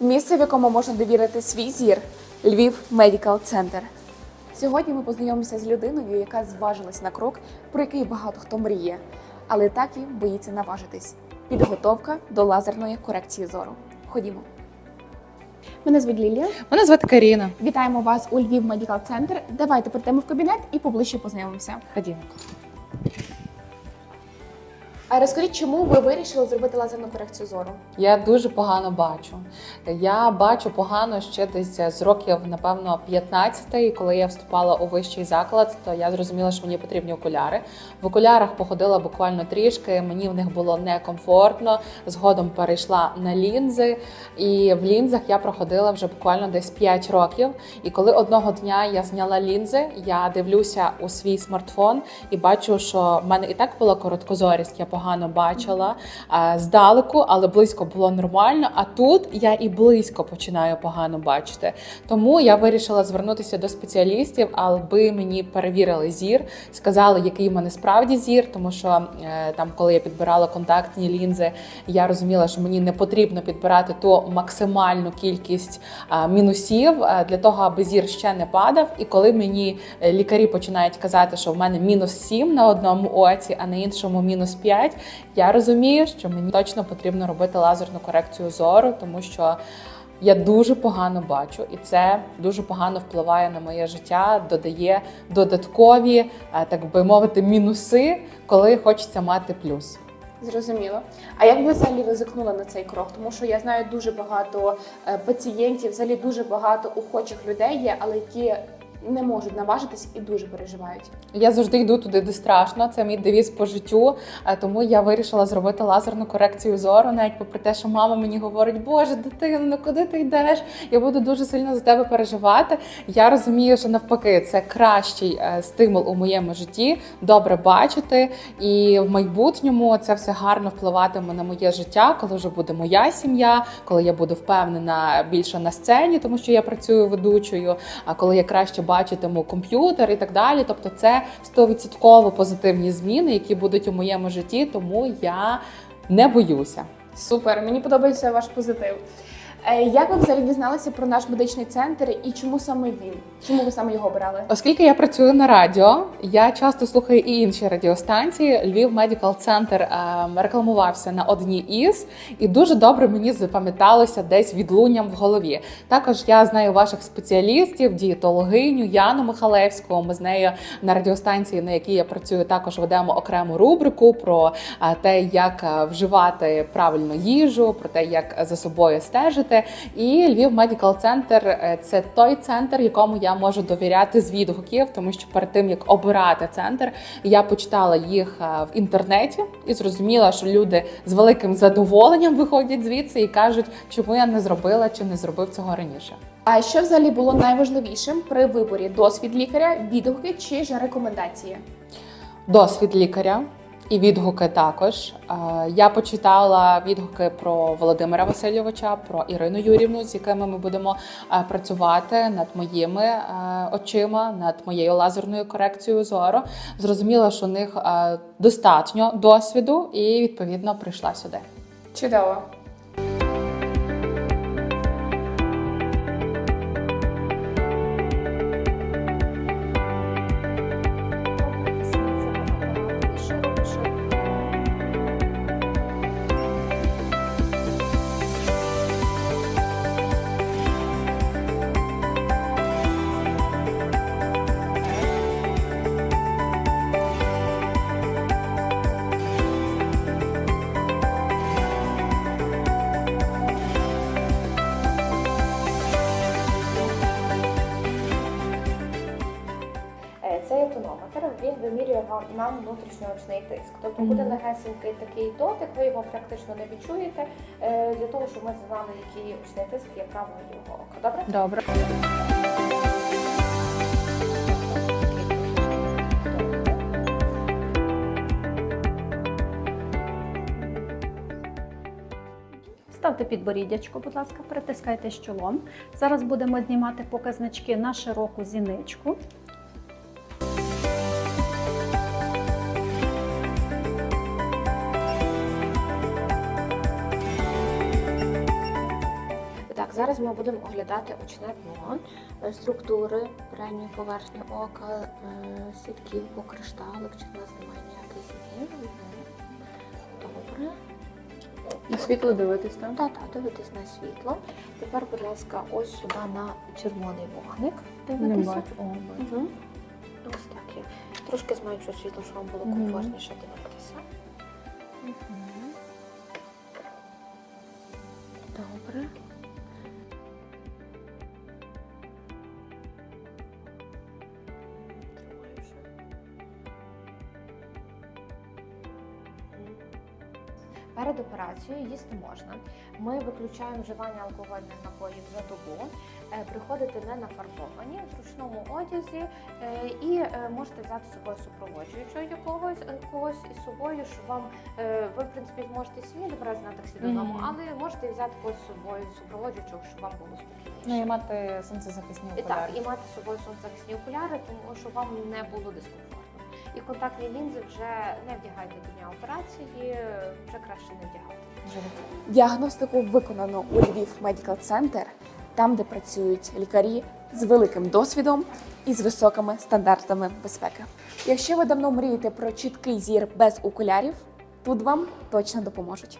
місце, в якому можна довірити свій зір Львів Медикал Центр. Сьогодні ми познайомимося з людиною, яка зважилась на крок, про який багато хто мріє, але так і боїться наважитись. Підготовка до лазерної корекції зору. Ходімо. Мене звуть Лілія. Мене звати Каріна. Вітаємо вас у Львів Медикал Центр. Давайте прийдемо в кабінет і поближче познайомимося. Ходімо. А розкажіть, чому ви вирішили зробити лазерну корекцію зору? Я дуже погано бачу. Я бачу погано ще десь з років, напевно, 15, і коли я вступала у вищий заклад, то я зрозуміла, що мені потрібні окуляри. В окулярах походила буквально трішки, мені в них було некомфортно. Згодом перейшла на лінзи, і в лінзах я проходила вже буквально десь 5 років. І коли одного дня я зняла лінзи, я дивлюся у свій смартфон і бачу, що в мене і так була короткозорість, я погано бачила а, здалеку, але близько було нормально. А тут я і близько починаю погано бачити. Тому я вирішила звернутися до спеціалістів, аби мені перевірили зір, сказали, який в мене справді зір, тому що е, там, коли я підбирала контактні лінзи, я розуміла, що мені не потрібно підбирати ту максимальну кількість а, мінусів е, для того, аби зір ще не падав. І коли мені е, лікарі починають казати, що в мене мінус 7 на одному оці, а на іншому мінус 5, я розумію, що мені точно потрібно робити лазерну корекцію зору, тому що. Я дуже погано бачу, і це дуже погано впливає на моє життя, додає додаткові, е, так би мовити, мінуси, коли хочеться мати плюс. Зрозуміло. А як ви взагалі ризикнули на цей крок? Тому що я знаю дуже багато е, пацієнтів, взагалі дуже багато охочих людей є, але які не можуть наважитись і дуже переживають. Я завжди йду туди, де страшно. Це мій девіз по життю. е, Тому я вирішила зробити лазерну корекцію зору, навіть попри те, що мама мені говорить, Боже, дитино, ну куди ти йдеш? Я буду дуже сильно за тебе переживати. Я розумію, що навпаки, це кращий е, стимул у моєму житті, добре бачити. І в майбутньому це все гарно впливатиме на моє життя, коли вже буде моя сім'я, коли я буду впевнена більше на сцені, тому що я працюю ведучою, а коли я краще бачитиму комп'ютер і так далі. Тобто, це 100% позитивні зміни, які будуть у моєму житті, тому я не боюся. Супер, мені подобається ваш позитив. Е, Як ви взагалі дізналися про наш медичний центр і чому саме він? Чому ви саме його обрали? Оскільки я працюю на радіо, я часто слухаю і інші радіостанції. Львів Медикал Центр ем, рекламувався на одній із, і дуже добре мені запам'яталося десь відлунням в голові. Також я знаю ваших спеціалістів, дієтологиню Яну Михалевську. Ми з нею на радіостанції, на якій я працюю, також ведемо окрему рубрику про е, те, як е, вживати правильну їжу, про те, як за собою стежити. І Львів Медикал Центр це той центр, якому я можу довіряти з відгуків, тому що перед тим як обирати центр, я почитала їх е, в інтернеті і зрозуміла, що люди з великим задоволенням виходять звідси і кажуть, чому я не зробила чи не зробив цього раніше. А що взагалі було найважливішим при виборі досвід лікаря, відгуки чи ж рекомендації? досвід лікаря. І відгуки також. Е, Я почитала відгуки про Володимира Васильовича, про Ірину Юрівну, з якими ми будемо е, працювати над моїми е, очима, над моєю лазерною корекцією зору. Зрозуміла, що у них достатньо досвіду, і відповідно прийшла сюди. Чудово. Тонометр, він вимірює нам внутрішньоочний тиск. Тобто буде Мгм. легесенький такий дотик, ви його практично не відчуєте, е, для того, щоб ми знали, який очний тиск правого і лівого ока. Добре? Добре. Ставте підборіддячко, будь ласка, притискайте чолом. Зараз будемо знімати показнички на широку зіничку. Зараз ми будемо оглядати очне дно, е, структури передньої поверхні ока, е, сітківку, кришталик, чи в нас немає ніяких змін. Добре. На світло дивитись, так? Так, так, дивитесь на світло. Тепер, будь ласка, ось сюди на червоний вогник. Дивитися. Угу. Ось так. Трошки зменшу світло, щоб вам було комфортніше дивитися. Угу. Добре. Перед операцією їсти можна. Ми виключаємо вживання алкогольних напоїв за добу. Е, Приходите не нафарбовані в зручному одязі е, і е, можете взяти з собою супроводжуючого якогось когось із собою, що вам ви в принципі зможете самі добратися на таксі додому, Мгм. але можете взяти когось з собою супроводжуючого, щоб вам було спокійніше. Ну і мати сонцезахисні І окуляри. так, і мати з собою сонцезахисні окуляри, тому що вам не було дискомфортно. Контактні лінзи вже не вдягайте до дня операції, вже краще не вдягати. Діагностику виконано у Львів Медікал Центр, там, де працюють лікарі з великим досвідом і з високими стандартами безпеки. Якщо ви давно мрієте про чіткий зір без окулярів, тут вам точно допоможуть.